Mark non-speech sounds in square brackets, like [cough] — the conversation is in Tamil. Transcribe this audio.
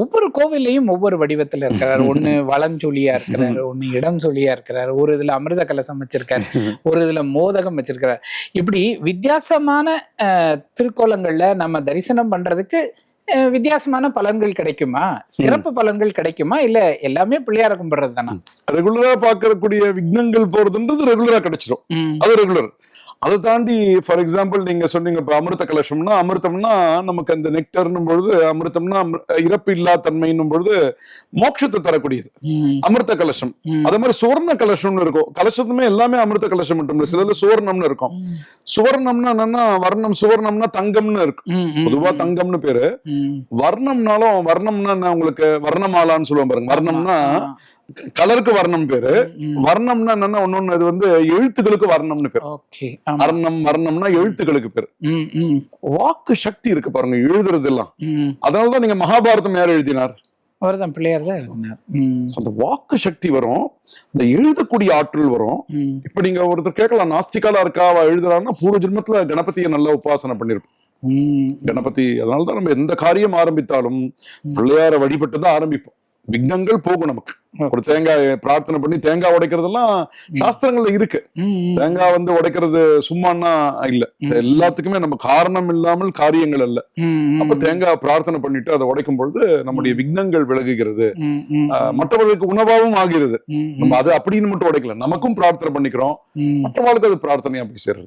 ஒவ்வொரு கோவில்லையும் ஒவ்வொரு வடிவத்துல இருக்கிறார். ஒண்ணு [laughs] வளஞ்சொலியா இருக்கிறாரு ஒண்ணு இடம் சொல்லியா இருக்கிறாரு. ஒரு இதுல அமிர்த கலசம் வச்சிருக்காரு ஒரு இதுல மோதகம் வச்சிருக்கிறார். இப்படி வித்தியாசமான திருக்கோலங்கள்ல நம்ம தரிசனம் பண்றதுக்கு வித்தியாசமான பலன்கள் கிடைக்குமா? சிறப்பு பலன்கள் கிடைக்குமா? இல்ல எல்லாமே பிள்ளையார கும்பிடுறது தானா ரெகுலரா பாக்கக்கூடிய விக்னங்கள் போறதுன்றது ரெகுலரா கிடைச்சிடும் அது ரெகுலர் அதை தாண்டி ஃபார் எக்ஸாம்பிள் நீங்க சொன்னீங்க இப்ப அமிர்த கலசம்னா அமிர்தம்னா நமக்கு அந்த நெக்டர்னும் பொழுது அமிர்தம்னா அமிர்- இறப்பு இல்லா தன்மைன்னும் பொழுது மோட்சத்தை தரக்கூடியது. அமிர்த கலசம். அதே மாதிரி சுவர்ண கலசம்னு இருக்கும். கலசத்துமே எல்லாமே அமிர்த கலசம் மட்டும் இல்ல. சிலது சுவர்ணம்னு இருக்கும். சுவர்ணம்னா என்னன்னா வர்ணம் சுவர்ணம்னா தங்கம்னு இருக்கு ம், ம், பொதுவா தங்கம்னு பேரு. வர்ணம்னாலும் வர்ணம்னா உங்களுக்கு வர்ணமாலான்னு சொல்லுவாங்க பாருங்க. வர்ணம்னா. கலருக்கு வர்ணம் பேரு. வர்ணம்னா என்னன்னா ஒன்னொன்னு இது வந்து எழுத்துக்களுக்கு வர்ணம்னு பேரு. வர்ணம் வர்ணம்னா எழுத்துக்களுக்கு பேரு. வாக்கு சக்தி இருக்கு பாருங்க எழுதுறது எல்லாம். அதனாலதான் நீங்க மகாபாரதம் யார் எழுதினார்? அவர்தான் பிள்ளையார் தான் இருந்தார் ம், அந்த வாக்கு சக்தி வரும் இந்த எழுதக்கூடிய ஆற்றல் வரும். இப்ப நீங்க ஒருத்தர் கேட்கலாம் நாஸ்திகாலா இருக்கா அவ எழுதுறான்னா பூர்வ ஜென்மத்துல கணபதியை நல்லா உபாசனை பண்ணிருப்போம். கணபதி அதனாலதான் நம்ம எந்த காரியம் ஆரம்பித்தாலும் பிள்ளையார வழிபட்டு தான் ஆரம்பிப்போம். விக்னங்கள் போகும் நமக்கு. ஒரு தேங்காய் பிரார்த்தனை பண்ணி தேங்காய் உடைக்கிறதெல்லாம் சாஸ்திரங்கள்ல இருக்கு. தேங்காய் வந்து உடைக்கிறது சும்மான்னா இல்ல. எல்லாத்துக்குமே நம்ம காரணம் இல்லாமல் காரியங்கள் அல்ல. அப்ப தேங்காய் பிரார்த்தனை பண்ணிட்டு அதை உடைக்கும் பொழுது நம்முடைய விக்னங்கள் விலகுகிறது. மற்றவர்களுக்கு உணவாகவும் ஆகிறது. நம்ம அது அப்படின்னு மட்டும் உடைக்கல. நமக்கும் பிரார்த்தனை பண்ணிக்கிறோம். மற்றவர்களுக்கு அது பிரார்த்தனையா போய் சேருது.